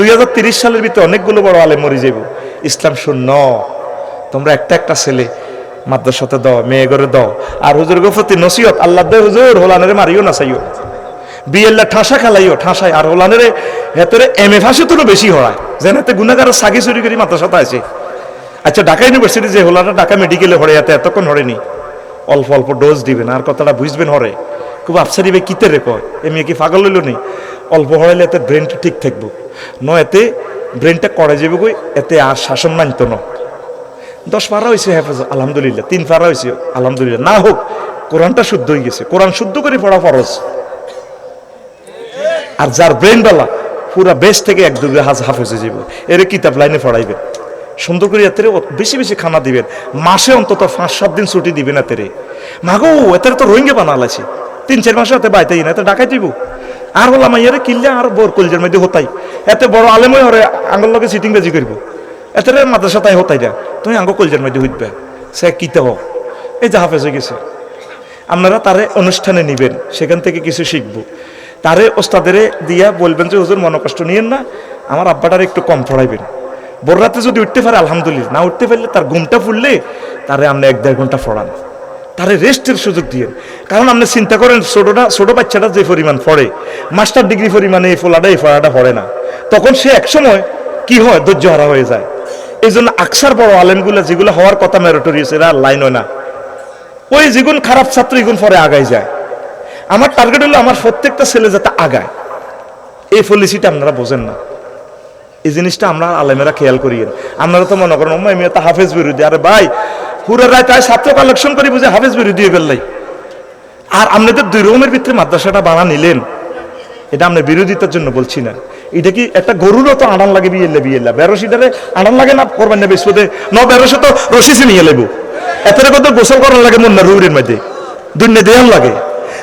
দুই সালের ভিতরে অনেকগুলো বড় আলেম মরে যাইব। ইসলাম শূন্য। তোমরা একটা একটা ছেলে মাদ্রাসাতে দাও, মেয়ে ঘরে দাও। আর হুজুর গফতি নসিহত, আল্লাহ দে হুজুর, হোলানের মারিও না, চাইও বিয়েল্লা ঠাসা খেলাইও ঠাসাই আর হোলানের হেতরে এম এ ফাঁসি তো বেশি হয়। যেন এতে গুণাগার সাগি চুরি করি মাদ্রাসাতে আছে। আচ্ছা ঢাকা ইউনিভার্সিটি যে হোলাটা ঢাকা মেডিকেলে হরে এত এতক্ষণ হরেনি অল্প অল্প ডোজ দিবেন, আর কথাটা বুঝবেন হরে। খুব আফসারি ভাই কিতে রে কয় এ মেয়ে কি পাগল হইল নি? অল্প হরাইলে এতে ব্রেনটা ঠিক থাকব। ন এতে ব্রেনটা করে যাবে কই, এতে আর শাসন মানত না। দশ পারা হয়েছে হেফাজ আলহামদুলিল্লাহ। তিন পারা হয়েছে আলহামদুলিল্লাহ। না হোক, কোরআনটা শুদ্ধ হয়ে গেছে। কোরআন শুদ্ধ করে পড়া ফরজ। আর যার ব্রেন বালা, পুরা বেশ থেকে এক দুবে হাজ হাফেজে যাব এর কিতাব লাইনে পড়াইবে সুন্দর করে এতে বেশি বেশি খানা দিবেন। মাসে অন্তত পাঁচ, সাত দিন ছুটি দিবেন এতে মাগো, এতে তো রোহিঙ্গা বানালাইছে। তিন, চার মাসে এতে বাইতেই না এতে ডাকাই দিব। আর বললাম ইয়ারে কিনলে আর বোর কলজের মধ্যে হতাই। এতে বড় আলেমই হরে আঙ্গুল লগে সিটিং বেজি করব। এতে মাদ্রাসা তাই হতাই না তুমি আঙ্গ কলজের মধ্যে হইতবে সে কিতে হোক এই যে হাফেজ হয়ে গেছে। আপনারা তারে অনুষ্ঠানে নিবেন, সেখান থেকে কিছু শিখব। তারে ওস্তাদেরে দিয়া বলবেন যে, হুজুর মনে কষ্ট নিয়েন না। আমার আব্বাটারে একটু কম পড়াইবেন। বড় রাতে যদি উঠতে পারে, আলহামদুলিল্লাহ। না উঠতে পারলে তার ঘুমটা ফুললে তারে আপনি এক দেড় ঘণ্টা পড়ান। তারে রেস্টের সুযোগ দিয়ে। কারণ আপনি চিন্তা করেন, ছোটটা ছোট বাচ্চাটা যে পরিমাণ পড়ে, মাস্টার ডিগ্রি পরিমাণে এই ফোলাটা এই ফোলাটা পড়ে না। তখন সে একসময় কি হয়? ধৈর্য হারা হয়ে যায়। এই জন্য আকসার বড় আলেমগুলো যেগুলো হওয়ার কথা মেরিটোরিয়াস এরা লাইন হয় না। ওই যেগুন খারাপ ছাত্র, এগুন পরে আগায় যায়। আমার টার্গেট হলো আমার প্রত্যেকটা ছেলে যাতে আগায়। এই পলিসিটা আপনারা বোঝেন না। এই জিনিসটা আমরা আলেমেরা খেয়াল করিয়েন। আপনারা তো মনে করেন আমি তো হাফেজ বিরোধী। আরে ভাই পুরো রায় তাই ছাত্র কালেকশন করি বুঝে হাফেজ বিরোধী হয়ে ফেললাই। আর আপনাদের দুই রকমের ভিতরে মাদ্রাসাটা বানা নিলেন। এটা আমরা বিরোধিতার জন্য বলছি না। এটা কি একটা গরুরও তো আড়ান লাগে বিয়েলে বিয়েলা বেরোসিটারে আড়ান লাগে না, করবেন না বেসপদে ন বেরোসে তো রশিসে নিয়ে লেবু। এতের কত গোসল করার লাগে মন না রুরের মধ্যে দুনিয়া দেয়াল লাগে।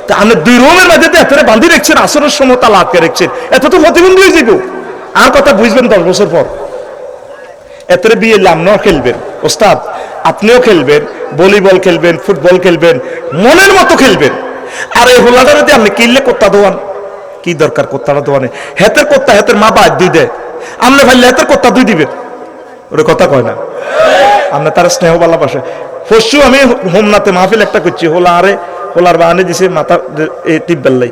তা আপনি দুই রুমের মধ্যে তো এতেরে বান্ধি রেখছেন, আসরের সময় তালা আটকে রেখছেন। এত তো প্রতিবন্ধী হয়ে যাব আর কথা বুঝবেন দশ বছর পর। এতেরে বিয়ে লামনাও খেলবেন। ওস্তাদ, আপনিও খেলবেন, ভলিবল খেলবেন, ফুটবল খেলবেন, মনের মতো খেলবেন। আর এই হোলাটা যদি আপনি কিনলে কোত্তা দোয়ান? কি দরকার কোত্তাটা দোয়ানে? হেতের কোত্তা, হেতের মা বাদ দুই দেয়। আপনি ভাইলে হেতের কোত্তা দুই দিবেন। ওরে কথা কয় না। আমরা তার স্নেহ ভালোবাসে। পরশু আমি হোমনাথে মাহফিল একটা করছি, হোলা আরে, হোলার বাহানে দিছে মাথা এ টিপ বেল্লাই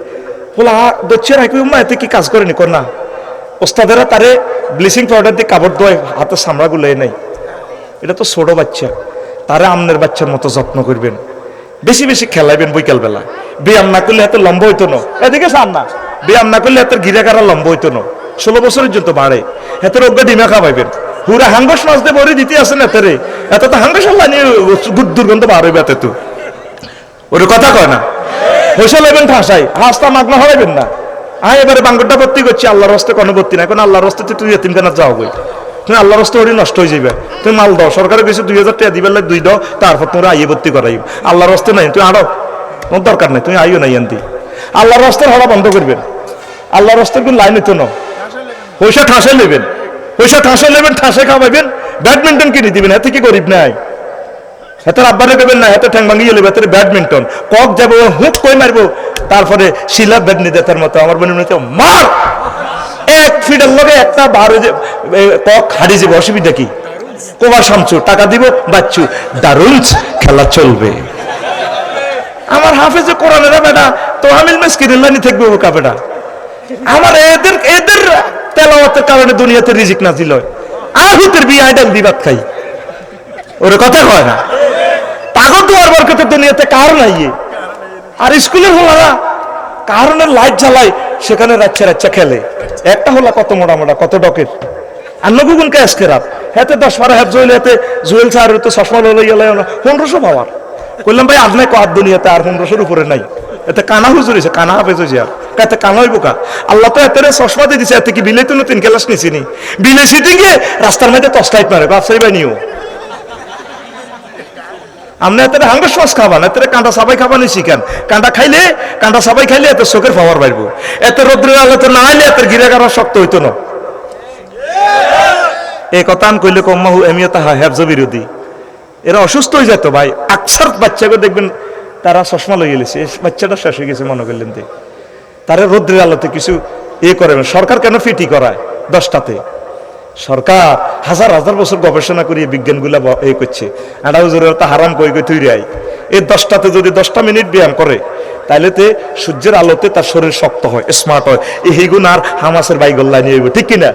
হোলা দচ্ছে রাখি উম্মা, এতে কি কাজ করেনি? কর না। ওস্তাদেরা তারে ব্লিচিং পাউডার দিয়ে কাপড় ধোয় হাতের সামড়াগুলো নেই এটা তো ছোট বাচ্চা। তারা আমনের বাচ্চার মতো যত্ন করবেন। বেশি বেশি খেলাইবেন বৈকাল বেলা ব্যায়াম না করলে এত লম্বা হইতো না। এদিকে সার না। ব্যায়াম না করলে এত গিরা কারা লম্বা হইতো না। ষোলো বছরের জন্য বাড়ে। এত রোগ্য ডিমা খাওয়াইবেন। হুরা হাঙ্গস মাছ দিয়ে বড়ি দিতে আসেন এতরে এত তো হাঙ্গস আল্লাহ নিয়ে গুড দুর্গন্ধ বার হইবে এত তো। ওর কথা কয় না। হইসা লেবেন ঠাসাই হাসতা মাগনা হরাইবেন না। আয়, এবারে বাঙ্গরটা ভর্তি করছি, আল্লাহর হস্তে কোনো ভর্তি না এখন আল্লাহর হস্তে তুই এতিমখানা যাও গই তুমি আল্লাহর হস্তে ওরি নষ্ট হয়ে যাবে তুমি মাল দাও, সরকারের বেশি দুই হাজার টাকা লাগে দুই দাও, তারপর তোমরা আইয়ে ভর্তি করাই আল্লাহর হস্তে নাই, তুমি আড়ো তোমার দরকার নাই, তুমি আইও নাই আনতি আল্লাহর হস্তের হরা বন্ধ করবেন। আল্লাহর হস্তের কোন লাইন হইতো না। পয়সা ঠাসে নেবেন। পয়সা ঠাসে নেবেন, ঠাসে খাওয়াইবেন। ব্যাডমিন্টন কিনে দিবেন, এতে কি গরিব নাই? হেতার আব্বারে দেবেন না, হেতে ঠ্যাং ভাঙিয়ে লেবে হেতের ব্যাডমিন্টন। কক যাব হুট কই মারবো? তারপরে শিলা ব্যাডনি দেতার মতো। আমার মনে মনে মার! এক ফিটের লগে একটা বারো যে কক হারিয়ে যাবে, অসুবিধা কি? কোবা শামচু টাকা দিব, বাচ্চু। দারুণ খেলা চলবে। আমার হাফেজে কোরআনের বেটা তো হামিল মেসকিনের লাইনে থাকবে ও কাপেটা আমার এদের এদের তেলাওয়াতের কারণে দুনিয়াতে রিজিক না দিল আর বিয়ে আইডাল বিবাদ খাই। ওরে কথা কয় না। তাগর দুয়ার বরকতে দুনিয়াতে কার নাই। আর স্কুলের হলারা কারণের লাইট জ্বালায়, সেখানে রাচ্চা রাচ্চা খেলে। একটা হলা কত মোটা মোটা, কত ডকের। আর নগুগুন কে আজকে রাত? হেতে দশ বারো হ্যাপ জইলে হেতে জুয়েল স্যার তো চশমা লইলে গেলে পনেরোশো পাওয়ার কইলাম, ভাই আপনি কত দুনিয়াতে, আর পনেরোশোর উপরে নাই। এতে কানা হুজুর হয়েছে কানা হাফেজ হয়েছে আর। কাতে কানা হইব কা? আল্লাহ তো এতে চশমা দিয়ে দিছে, এতে কি বিলে তো তিন ক্লাস নিছি নি? বিলে সিটি রাস্তার মধ্যে টসলাইট মারে। বাপসাই বাই নিও। আপনি এত হাঙ্গস মাছ খাবান এত কাঁটা সাবাই খাবানি শিখেন। কাঁটা খাইলে, কাঁটা সাবাই খাইলে এত চোখের পাওয়ার বাড়ব। এত রৌদ্রের আলো তো না আইলে এত গিরে গাড়া শক্ত হইতো না। এই কথা আন কইলে কম্মাহু এমিও তাহা হেফজ বিরোধী। এরা অসুস্থ হয়ে যেত ভাই। আকসার বাচ্চাকে দেখবেন তারা চশমা লইয়ে গেছে বাচ্চাটা শেষ হয়ে গেছে, মনে করলেন তারা রৌদ্রের আলোতে কিছু এ করে। সরকার কেন ফিটি করায় দশটাতে? সরকার হাজার হাজার বছর গবেষণা করিয়ে বিজ্ঞানগুলা এ করছে। আড়া হুজুরের তা হারাম কই কই তৈরি এই দশটাতে যদি দশটা মিনিট ব্যায়াম করে তাহলে তে সূর্যের আলোতে তার শরীর শক্ত হয় স্মার্ট হয়। এই হেগুন আর হামাসের বাইগল্লা নিয়ে আইব, ঠিক কিনা?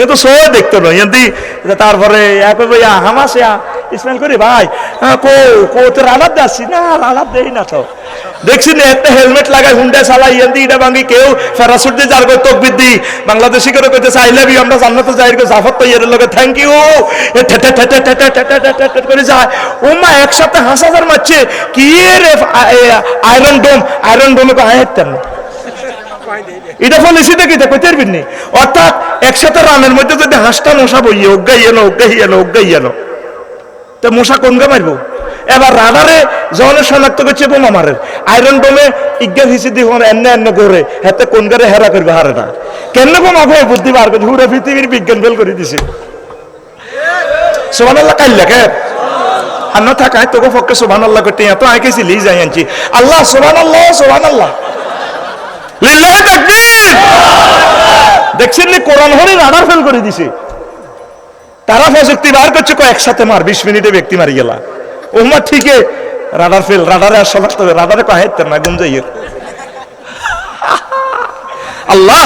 এ তো সবাই দেখতে নয় তারপরে হামাস ইয়া ইসমাইল করি ভাই হ্যাঁ, কো কো যাচ্ছি না রানার দেই না তো দেখছি না একটা হেলমেট লাগাই হুন্ডা চালাই এমনি এটা ভাঙি কেউ ফেরাসুট দিয়ে যার করে তকবির দি বাংলাদেশি করে কইতেছে আই লাভ ইউ আমরা জান্নাতে যাই করে জাফর তো এর লগে থ্যাংক ইউ ঠেটে ঠেটে ঠেটে ঠেটে ঠেটে করে যায় ও মা একসাথে হাঁস হাজার মারছে কি রে আয়রন ডোম আয়রন ডোমে কো আয়াতেন না এটা পলিসিতে কি কইতে পারবেন নি অর্থাৎ একসাথে রানের মধ্যে যদি হাঁসটা মশা বইয়ে অজ্ঞা ইয়েলো অজ্ঞা ইয়েলো অজ্ঞা ইয়েলো তো মশা কোন গা মারবো? এবার রাডারে যখন শনাক্ত করছে বোমা মারে। আয়রন বোমে ইজ্ঞা হিসি দি হন এন্ন এন্ন করে হাতে কোন গারে হেরা করবে হারে না। কেন বোমা ভয় বুদ্ধি বার করে, হুড়ে পৃথিবীর বিজ্ঞান ফেল করে দিছে। সোমান আল্লাহ কাইল্লা কে আন্ন থাকায় তোকে পক্ষে সোমান আল্লাহ করতে, এত লি যাই আনছি। আল্লাহ সোমান আল্লাহ সোমান আল্লাহ লিল্লাহি দেখছেন কোরআন হরে রাডার ফেল করে দিছে। তারা প্রযুক্তি বার করছে একসাথে মার, বিশ মিনিটে ব্যক্তি মারি গেলা। ওমা ঠিকই, রাডার ফেল, রাডারে আর হবে রাডারে কহেতেন না গুম যাইয়ের আল্লাহ,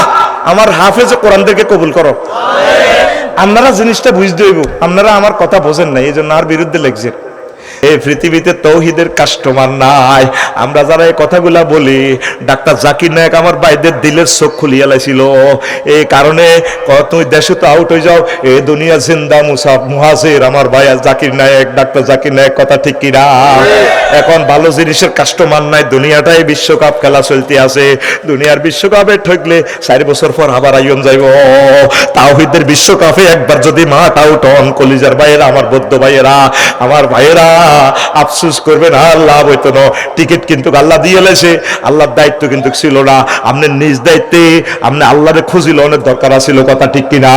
আমার হাফেজ কোরআনদেরকে কবুল করো। আপনারা জিনিসটা বুঝতে হইব, আপনারা আমার কথা বোঝেন না এই জন্য আর বিরুদ্ধে লেগছেন এই পৃথিবীতে তৌহিদের কাস্টমার নাই। আমরা যারা এই কথাগুলা বলি, ডাক্তার জাকির নায়ক আমার বাইদের দিলের চোখ খুলিয়া লাইছিল। এই কারণে তুমি দেশে তো আউট হয়ে যাও। এ দুনিয়া জিন্দা মুসাফ মুহাজির আমার ভাইয়া জাকির নায়ক, ডাক্তার জাকির নায়ক, কথা ঠিক কিনা? এখন ভালো জিনিসের কাস্টমার নাই, দুনিয়াটাই বিশ্বকাপ খেলা চলতে আছে। দুনিয়ার বিশ্বকাপে ঠকলে চার বছর পর আবার আইন যাইব। তাওহিদের বিশ্বকাপে একবার যদি মাঠ আউট হন, কলিজার ভাইয়েরা, আমার বৌদ্ধ ভাইয়েরা, আমার ভাইয়েরা, আফসুস করবেন, আর লাভ হইতো না। টিকিট কিন্তু আল্লাহ দিয়ে লেছে, আল্লাহর দায়িত্ব কিন্তু ছিল না। আপনার নিজ দায়িত্বে আপনি আল্লাহরে খুঁজিল, অনেক দরকার আছিল কথা ঠিক কিনা।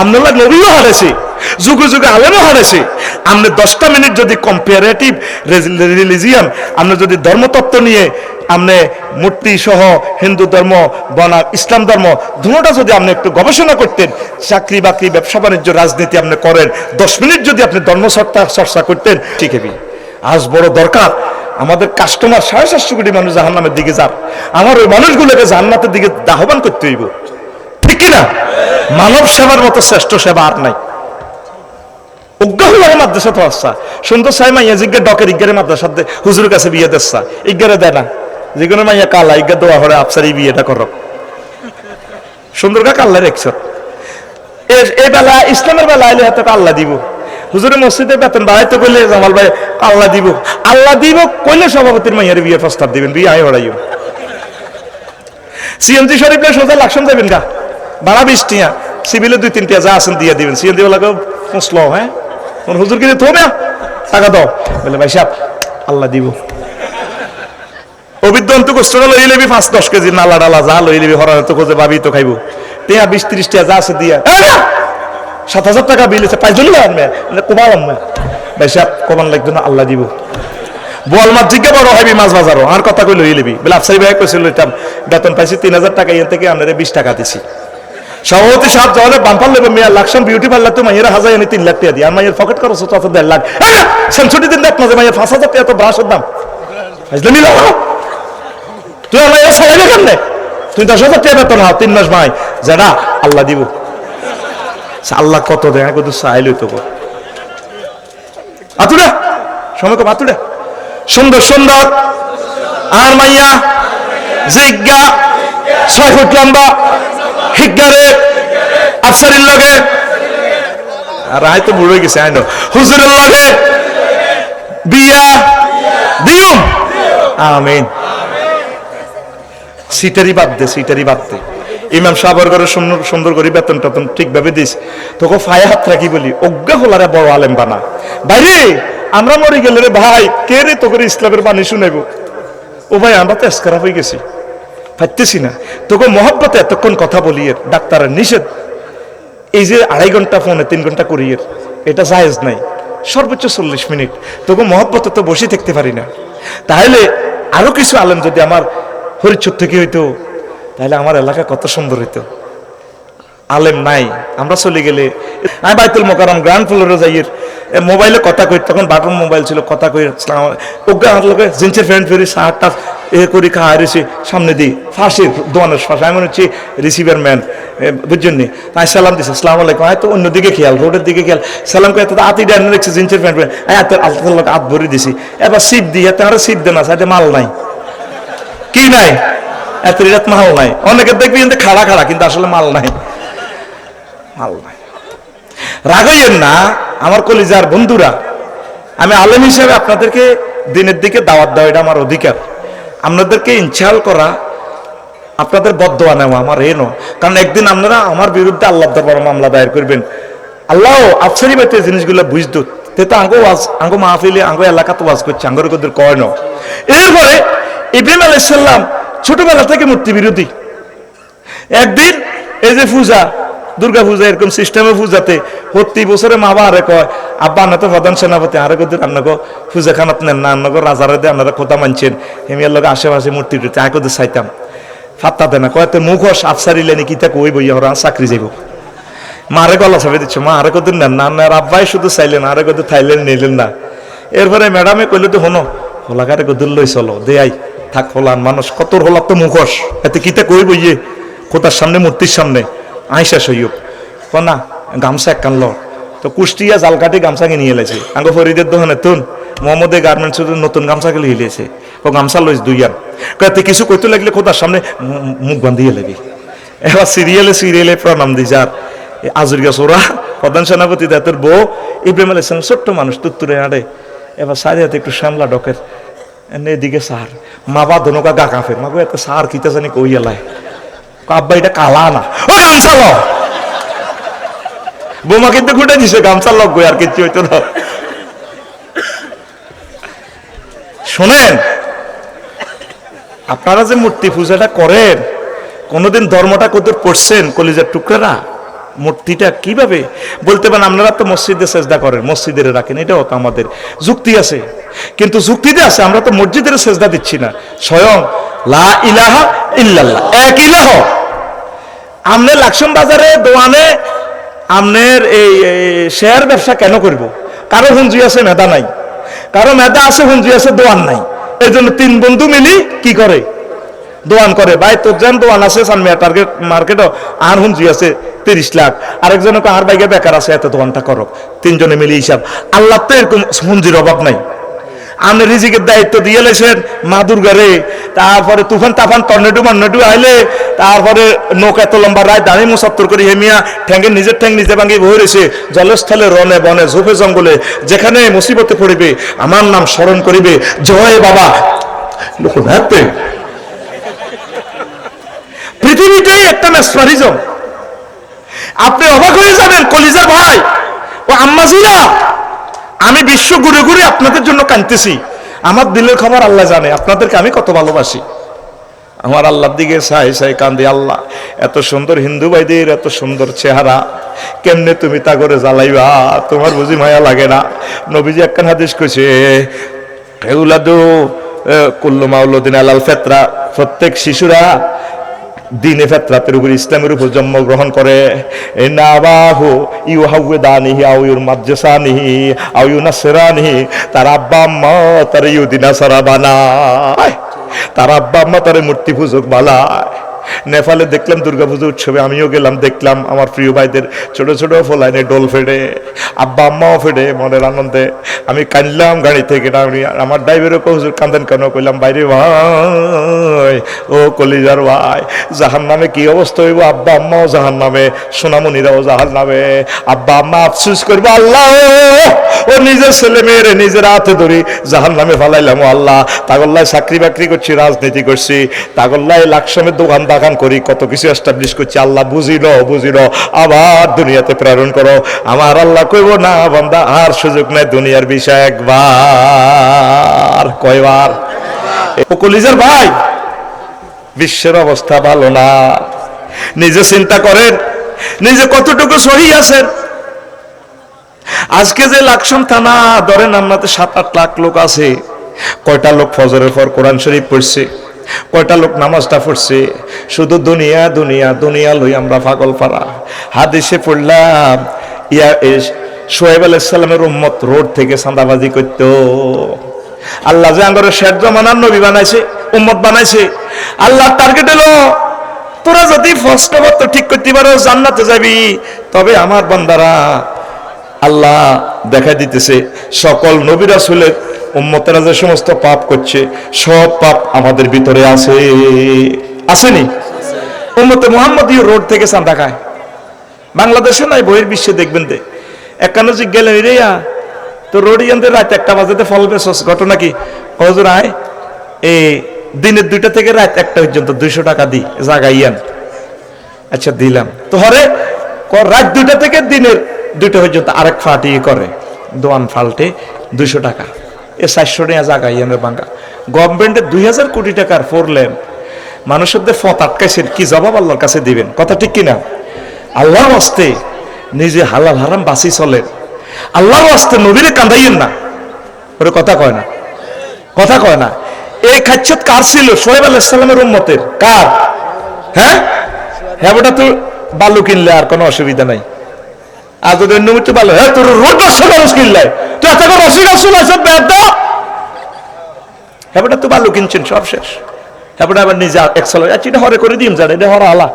আপনার নবীও হারেছে যুগে যুগে আলেমও হারেছে আপনি দশটা মিনিট যদি কম্পারেটিভ রিলিজিয়ান আপনি যদি ধর্মতত্ত্ব নিয়ে আপনি মূর্তি সহ হিন্দু ধর্ম, বনা, ইসলাম ধর্ম, দুটোটা যদি আপনি একটু গবেষণা করতেন, চাকরি বাকরি, ব্যবসা বাণিজ্য, রাজনীতি আপনি করেন, দশ মিনিট যদি আপনি ধর্ম চর্চা করতেন, ঠিক আছে আজ বড় দরকার, আমাদের কাস্টমার সাড়ে সাতশো কোটি মানুষ জাহান্নামের দিকে যান আমার ওই মানুষগুলোকে জান্নাতের দিকে আহ্বান করতে হইব। ঠিক কিনা? মানব সেবার মতো শ্রেষ্ঠ সেবা আর নাই। অজ্ঞ হলো মাদ্রাসা তো আসছা। সুন্দর সাই মাইয়া জিজ্ঞা ডকের ইজ্ঞারে মাদ্রাসা দে হুজুরের কাছে বিয়ে দিচ্ছা? ইজ্ঞারে দেয় না। যেগুলো মাইয়া, কালা ইজ্ঞা দোয়া হরে আফসার এই বিয়েটা করো। সুন্দর কা কাল্লা রেখছ। এই বেলা, ইসলামের বেলা আইলে এত আল্লাহ দিব। হুজুরের মসজিদে বেতন বাড়াইতে কইলে জামাল ভাই আল্লাহ দিব। আল্লাহ দিব কইলে সভাপতির মাইয়ারে বিয়ে প্রস্তাব দিবেন, বিয়ে আয় হরাইও সিএনজি শরীফে সোজা লাকসাম যাবেন গা। ভাড়া বিশ টিয়া সিভিলে দুই, তিনটা যা আছেন দিয়ে দিবেন। সিএনজি ওলাকে পৌঁছলো হ্যাঁ। কোন হুজুর কিনে থো টাকা দাও। বলে, ভাই সাহেব, আল্লাহ দিব। অভিজ্ঞ অন্ত কষ্টটা লই লেবি পাঁচ, দশ কেজি নালা ডালা যা লই লেবি, হরানো তো খোঁজে ভাবি তো খাইবো। টিয়া বিশ ত্রিশ টিয়া যা আছে দিয়া। সাত হাজার টাকা বিল আছে পাইজন আনবে কমাল আনবে ভাই সাহেব, কমান লাগতো না, আল্লাহ দিব। বল মাছ জিজ্ঞা বড় হবি মাছ বাজারও আর কথা কই লই লিবি। বলে, আফসারি ভাই কইছিল বেতন পাইছি তিন হাজার টাকা এর থেকে আপনাদের বিশ টাকা দিছি। সভাপতি সাহেব যখন বাম্পার লেবে মেয়া, লাকসাম বিউটি পার্লার তো মাইয়ের হাজার এনে তিন লাখ টাকা দিয়ে। আর মাইয়ের পকেট খরচ হতো অত দেড় লাখ। সেঞ্চুরি দিন দেখ মাঝে মাইয়ের পাঁচ হাজার টাকা তো ব্রাশের দাম। বুঝলে মিলো, তুই আমার এর চালাইবে কেমনে তুই দশ হাজার টাকা বেতন হও, তিন মাস ভাই যারা আল্লাহ দিব। আল্লাহ কত দেয় কত চাইলই তো আতুরা, সময় কম, আতুরা। সুন্দর সুন্দর। আর মাইয়া, জিজ্ঞা, ছয় ফুট লম্বা। বুড়ো গেছে বিয়া। বাদ দে বাদ দে। ইমাম সাহর ঘরে সুন্দর সুন্দর করে বেতন টেতন ঠিকভাবে দিস। তোকে ফায়া হাত রাখি বলি, অজ্ঞা হলারে বড় আলেম বানা। বাইরে, আমরা মরে গেলে রে ভাই, কে রে তোকে ইসলামের বাণী শুনাইব? ও ভাই, আমরা তো এসকারা হয়ে গেছি। পাইতেছি না তোকে মহব্বতে এতক্ষণ কথা বলি এর ডাক্তারের নিষেধ। এই যে আড়াই ঘণ্টা ফোনে তিন ঘণ্টা করি এর এটা জায়েজ নাই। সর্বোচ্চ চল্লিশ মিনিট। তোকে মহব্বতে তো বসে থাকতে পারি না। তাহলে আরও কিছু আলেম যদি আমার হরিচ্ছুর থেকে হইতো, তাহলে আমার এলাকা কত সুন্দর হইতো। আলেম নাই, আমরা চলে গেলে। আমি বাইতুল মোকারম গ্রাউন্ড ফ্লোরে যাইয়ের মোবাইলে কথা কই, তখন বাটন মোবাইল ছিল, কথা কই ওকে আমার জিন্সের প্যান্ট ফেরি শার্টটা এ করি খাওয়া রেছে সামনে দিই, ফাঁসির দোয়ানের ফাঁসে। আমি হচ্ছে রিসিভার ম্যান বুঝছেন নি? তাই সালাম দিছে, সালাম আলাইকুম। হয়তো অন্যদিকে খেয়াল, রোডের দিকে খেয়াল। সালাম করে তো আতি ডান রেখেছে জিন্সের প্যান্ট পরে। আমি হাতে আল্লাহ লোক হাত ভরে দিছি। এবার সিপ দিই, এতে আর সিপ দেন আছে মাল নাই। কি নাই? এত রিরাত মাল নাই। অনেকে দেখবি কিন্তু খাড়া খাড়া, কিন্তু আসলে মাল নাই। নাই। রাগইয়েন না, আমার কলিজার বন্ধুরা। আমি আলেম হিসেবে আপনাদেরকে দিনের দিকে দাওয়াত দেওয়া এটা আমার অধিকার। আপনাদেরকে ইনশাল করা আপনাদের বদোয়া নেওয়া আমার এ নয়। কারণ একদিন আপনারা আমার বিরুদ্ধে আল্লাহ দরবার মামলা দায়ের করবেন। আল্লাহ আফসারি বাইতে জিনিসগুলো বুঝতো, তে তো আঙ্গো ওয়াজ, আঙ্গো মাহফিলে, আঙ্গো এলাকাতে ওয়াজ করছে আঙ্গর কদের কয় ন এরপরে ইব্রাহিম আলাইসাল্লাম ছোটবেলা থেকে মূর্তি বিরোধী। একদিন এই যে পূজা দুর্গা পূজা এরকম সিস্টেমে পূজাতে প্রতি বছরে মা বা আরে কয়, আব্বা আনা তো প্রধান সেনাপতি, আরে কদি রান্নাগো পূজা খানাত নেন না আন্নাগো রাজারে দিয়ে আপনারা কথা মানছেন। হেমিয়ার লোক আশেপাশে মূর্তি টুর্তি, আয় কদি চাইতাম। ফাত্তা দেয় না তো মুখোশ আফসারিলে নাকি তা কই বই ওরা চাকরি যাইব। মারে গলা চাপে দিচ্ছ, মা, আরে কদিন নেন না আর আব্বাই শুধু চাইলেন, আরে কদি থাইলেন, নিলেন না। এরপরে ম্যাডামে কইলে, তো হনো হোলাকারে কদিন লই চলো, দে আই, থাক, হোলান মানুষ, কত হোলার তো মুখোশ এতে কিতা কই বইয়ে কোথার সামনে, মূর্তির সামনে? আইসা সইয়ব ক না, গামছা এক কানল তো কুষ্টিয়া জালকাটি গামছা কিনে এলেছে আঙ্গ ফরিদের দোকানে তুন, মোহাম্মদে গার্মেন্টস নতুন গামছা গেলে হিলেছে ও গামছা লইস দুইয়ান কয়েতে কিছু কইতে লাগলে কোথার সামনে মুখ বান্ধিয়ে লাগি। এবার সিরিয়ালে সিরিয়ালে প্রণাম দি যার আজুর গাছ ওরা। প্রধান সেনাপতি দাতের বউ। ইব্রাহিম আলাইস ছোট্ট মানুষ, তুত্তুরে আড়ে। এবার সারি হাতে একটু শ্যামলা ডকের। এদিকে সার। মা বা ধনুকা গা কাফের মা গো এত সার কিতা জানি কই এলায়। আব্বা, এটা কালা না। ও, গামছা ল বোমা কিন্তু ঘুটে দিছে, গামছা লগ আর কিচ্ছু হইতো না। শোনেন, আপনারা যে মূর্তি পূজাটা করেন, কোনোদিন ধর্মটা কত পড়ছেন কলিজার টুকরারা? মূর্তিটা কীভাবে? বলতে পারেন, আপনারা তো মসজিদে চেষ্টা করেন, মসজিদের রাখেন, এটাও তো আমাদের যুক্তি আছে। কিন্তু যুক্তিতে আছে, আমরা তো মসজিদের চেষ্টা দিচ্ছি না। স্বয়ং লা ইলাহা ইল্লাল্লাহ, এক ইলাহ। আমনে লাকসাম বাজারে, দোয়ানে আমনের এই শেয়ার ব্যবসা কেন করব? কারও হুঞ্জি আছে, মেধা নাই। কারও মেধা আছে হুঞ্জি আছে, দোয়ান নাই। এই জন্য তিন বন্ধু মিলি কি করে? দোয়ান করে। ভাই, তোর যেন দোয়ান আছে টার্গেট মার্কেটও আর হুঞ্জি আছে, তিরিশ লাখ। আরেকজনকে আর বাইকে বেকার আছে, এত দোয়ানটা করো। তিনজনে মিলি হিসাব। আল্লাহ তো এরকম হুঞ্জির অভাব নাই। আপনি রিজিকের দায়িত্ব দিয়ে লেছেন, মা দুর্গারে তারপরে তুফান, তাফান, টর্নেডো মান্নেডো আইলে, তারপরে নৌকা এত লম্বা রায়, দাঁড়ি মুসাত্তর করে হেমিয়া ঠ্যাঙ্গে নিজের ঠ্যাং নিজে ভাঙি বয়ে রয়েছে। জলস্থলে রনে বনে, ঝোপে জঙ্গলে, যেখানে মুসিবতে পড়িবে, আমার নাম স্মরণ করিবে। জয় বাবা। লোক হ্যাপে পৃথিবীটাই একটা মেসমারিজম আপনি অবাক হয়ে যাবেন, কলিজা ভাই, ও আম্মাজিরা আমি বিশ্ব ঘুরে ঘুরে আপনাদের জন্য কাঁদতেছি। আমার দিলের খবর আল্লাহ জানে, আপনাদেরকে আমি কত ভালোবাসি। আমার আল্লাহর দিকে সাই সাই কান্দি আল্লাহ, এত সুন্দর হিন্দু ভাইদের এত সুন্দর চেহারা। কেমনে তুমি তা করে জ্বালাইবা, তোমার বুঝি মায়া লাগে না। নবীজি একখান হাদিস কইছে এগুলাদু কুল্লু মাউলুদ্দিন আলাল ফেতরা, প্রত্যেক শিশুরা দিনে ফেতরাতের উপর ইসলামের উপর জন্মগ্রহণ করে। এ তার আব্বা আম্মা, তার ইউদিনা সারা বানায়। তার আব্বা আম্মা তার মূর্তি পূজক বালায় নেপালে দেখলাম দুর্গাপুজো উৎসবে আমিও গেলাম, দেখলাম আমার প্রিয় ভাইদের ছোট ছোট ফোলাইনে ডোল ফেডে আব্বা আম্মাও ফেডে মনের আনন্দে। আমি কানলাম গাড়ি থেকে নামি আমার ড্রাইভারও হুজুর, কান্দেন কেন? কইলাম, বাইরে ভাই, ও কলিজার ভাই জাহান নামে কি অবস্থা হইব? আব্বা আম্মাও জাহান নামে সোনামণিরাও জাহান নামে আব্বা আম্মা আফসুস করব, আল্লাহ, ও নিজের ছেলে মেয়েরে নিজের হাতে ধরি জাহান নামে ফালাইলাম আল্লাহ। তাগল্লায় চাকরি বাকরি করছি, রাজনীতি করছি তাগল্লায় লাকসামের দোকান বাগান করি, কত কিছু এস্টাবলিশ করছি। আল্লাহ বুঝিল বুঝিল, আবার দুনিয়াতে প্রেরণ করো। আমার আল্লাহ কইব, না বান্দা, আর সুযোগ নাই, দুনিয়ার বিষয় একবার, কয়বার? কলিজার ভাই, বিশ্বের অবস্থা ভালো না। নিজে চিন্তা করেন, নিজে কতটুকু সহি আছেন? আজকে যে লাকসাম থানা, ধরেন আপনাদের সাত আট লাখ লোক আছে, কয়টা লোক ফজরের পর কোরআন শরীফ পড়ছে? কয়টা লোক নামাজটা পড়ছে? শুধু দুনিয়া দুনিয়া দুনিয়া লই আমরা পাগল পারা হাদিসে পড়লাম, ইয়া সোহেব আলাইসাল্লামের উম্মত রোড থেকে চাঁদাবাজি করতো। আল্লাহ যে আঙ্গরের শেষ জমানার নবী বানাইছে, উম্মত বানাইছে। আল্লাহ টার্গেট এলো তোরা যদি ফার্স্ট তো ঠিক করতে পারো, জান্নাতে যাবি। তবে আমার বান্দারা আল্লাহ দেখা দিতেছে, সকল নবী রাসূলের উম্মতেরা যে সমস্ত পাপ করছে, সব পাপ আমাদের ভিতরে আছে। আসেনি? উম্মতে মোহাম্মদীয় রোড থেকে চাঁদা খায় বাংলাদেশে নাই বহির বিশ্বে দেখবেন দে। একান্ন জিগ গেলেন রে ইয়া তো রোড ইয়ানতে রাত একটা বাজেতে ফল বেসস ঘটনা কি? হজুর আয় এই দিনের দুইটা থেকে রাত একটা পর্যন্ত দুইশো টাকা দি জাগা ইয়ান আচ্ছা দিলাম। তো হরে রাত দুইটা থেকে দিনের দুইটা পর্যন্ত আরেক ফাটি করে, দোয়ান ফাল্টে দুইশো টাকা। এ চারশো টাকা জাগা ইয়ানের বাঙ্গা। গভর্নমেন্টের দুই হাজার কোটি টাকার ফোর লেন। মানুষের ফত আটকাইছেন, কি জবাব আল্লাহর কাছে দিবেন? কথা ঠিক কিনা? আল্লাহর আসতে নিজে হালাল হারাম বাসি চলেন। আল্লাহর আসতে নবীরে কান্দাইয়েন না। ওরে কথা কয় না। কথা কয় না। এই খাচ্ছত কার ছিল? সোহেব আলাইসাল্লামের উম্মতের। কার? হ্যাঁ? হ্যাঁ ওটা তো বালু কিনলে আর কোনো অসুবিধা নাই। আর যদি অন্য মিট্টু হ্যাঁ তোর রোড মানুষ কিনলে। তুই এত অসুখ আসুন সব ব্যাগ হ্যাঁ তো বালু কিনছেন, সব শেষ। হ্যাঁ আবার নিজে একশো আচ্ছা এটা হরে করে দিম যান এটা হরা আলা।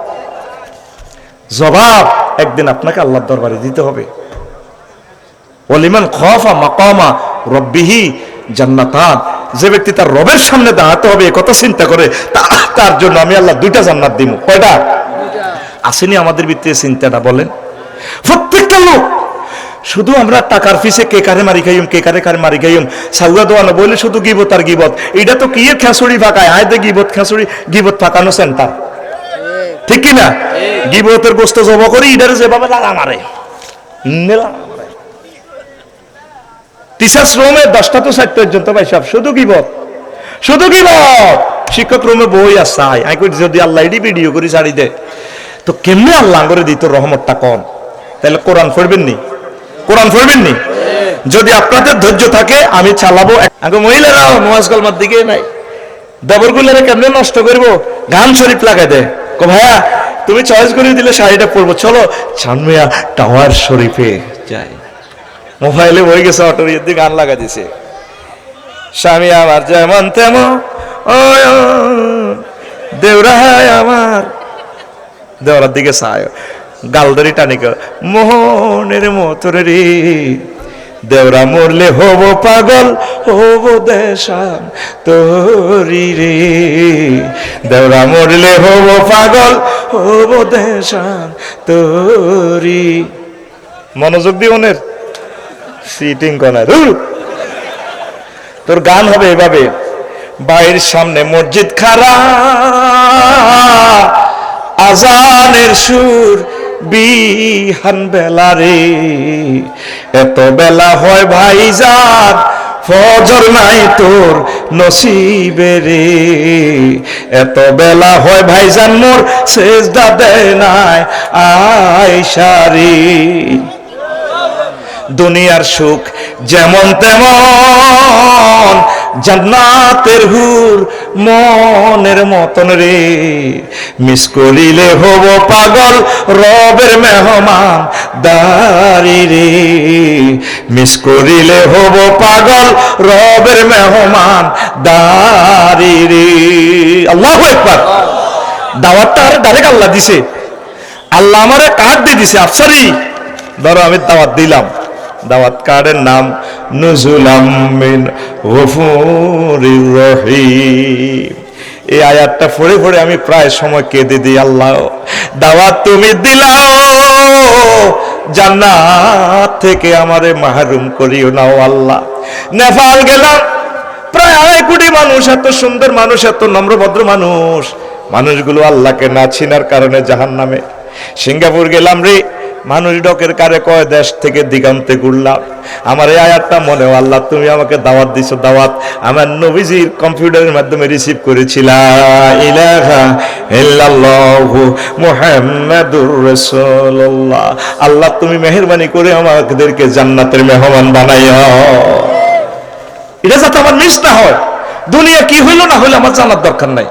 জবাব, একদিন আপনাকে আল্লাহর দরবারে দিতে হবে। ওলিমান খফা মাকামা রব্বিহি জান্নাতান। যে ব্যক্তি তার রবের সামনে দাঁড়াতে হবে কথা চিন্তা করে, তার জন্য আমি আল্লাহ দুইটা জান্নাত দিব কয়টা? আসেনি আমাদের ভিতরে চিন্তাটা, বলেন। প্রত্যেকটা লোক। শুধু আমরা টাকার পিছে কে কারে মারি খাইম, কে কারে কারে মারি খাইম সাউয়া দোয়ানো বলে শুধু গিবত আর গিবত। এটা তো কি এর খেসুড়ি ফাঁকায়? আয় দে গিবত খেসুড়ি গিবত ফাঁকানো সেন্টার। ঠিক কি না? গিবতের গোস্ত জব করি ইডারে যেভাবে লাগা মারে। টিচার্স রুমে দশটা তো পর্যন্ত ভাই সব। শুধু গিবত। শুধু গিবত। শিক্ষক রুমে বই আসাই আই যদি আল্লাহ এডি ভিডিও করে, ছাড়ি দে। তো কেমনে আল্লাহ করে দিত রহমতটা কম? তাহলে কোরআন পড়বেন নি? কোরআন পড়বেন নি? যদি আপনাদের ধৈর্য থাকে, আমি চালাবো। আগে মহিলারা নওয়াজ কলমার দিকে নাই। দেবরগুলারে কেমনে নষ্ট করব? গান শরীফ লাগাই দে। কো ভাইয়া, তুমি চয়েস করে দিলে শাড়িটা পরবো। চলো ছানমিয়া টাওয়ার শরীফে যাই। মোবাইলে হয়ে গেছে অটোর ইয়ে দিয়ে গান লাগা দিছে। স্বামী আমার যেমন তেমন ও দেওরাই আমার। দেওরার দিকে চায় গালদারি টানিক মোহনের মতরে রে। দেওরা মরলে হব পাগল, হব দেশান তোরি রে। দেওরা মরলে হব পাগল, হব দেশান তোরি। মনোযোগ দি মনের সিটিং কর্নার তোর গান হবে এভাবে, বাড়ির সামনে মসজিদ খারা আজানের সুর বিহান বেলা রে। এত বেলা হয় ভাই ভাইজান, ফজর নাই তোর নসিবে রে। এত বেলা হয় ভাইজান মোর শেষদা দেয় নাই আয়সারি দুনিয়ার সুখ যেমন তেমন জান্নাতের হুর মনের মতন রে। মিস করিলে হব পাগল, রবের মেহমান দারি রে। মিস করিলে হব পাগল, রবের মেহমান দারি রে। আল্লাহ একবার দাওয়াতটা আরে ডাইরেক্ট আল্লাহ দিছে। আল্লাহ আমারে কার্ড দিয়ে দিছে, আফসারি। ধরো আমি দাওয়াত দিলাম। দাওয়াত কার্ডের নাম নজুলাম এই আয়াতটা পড়ে পড়ে আমি প্রায় সময় কেঁদে দিই, আল্লাহ, দাওয়াত তুমি দিলাও, জান্নাত থেকে আমারে মাহরুম করিও নাও আল্লাহ। নেপাল গেলাম, প্রায় আড়াই কোটি মানুষ, এত সুন্দর মানুষ, এত নম্রভদ্র মানুষ। মানুষগুলো আল্লাহকে না চিনার কারণে জাহান নামে সিঙ্গাপুর গেলাম রে মানুষ ডকের কারে কয়, দেশ থেকে দিগান্তে ঘুরলাম। আমার এই আয়াতটা মনে আল্লাহ, তুমি আমাকে দাওয়াত দিছো, দাওয়াত আমার নবীজির কম্পিউটারের মাধ্যমে রিসিভ করেছিলাম আল্লাহ, তুমি মেহেরবানি করে আমাদেরকে জান্নাতের মেহমান বানাইও এটা যাতে আমার মিস না হয়। দুনিয়া কি হইল না হইল আমার জানার দরকার নাই।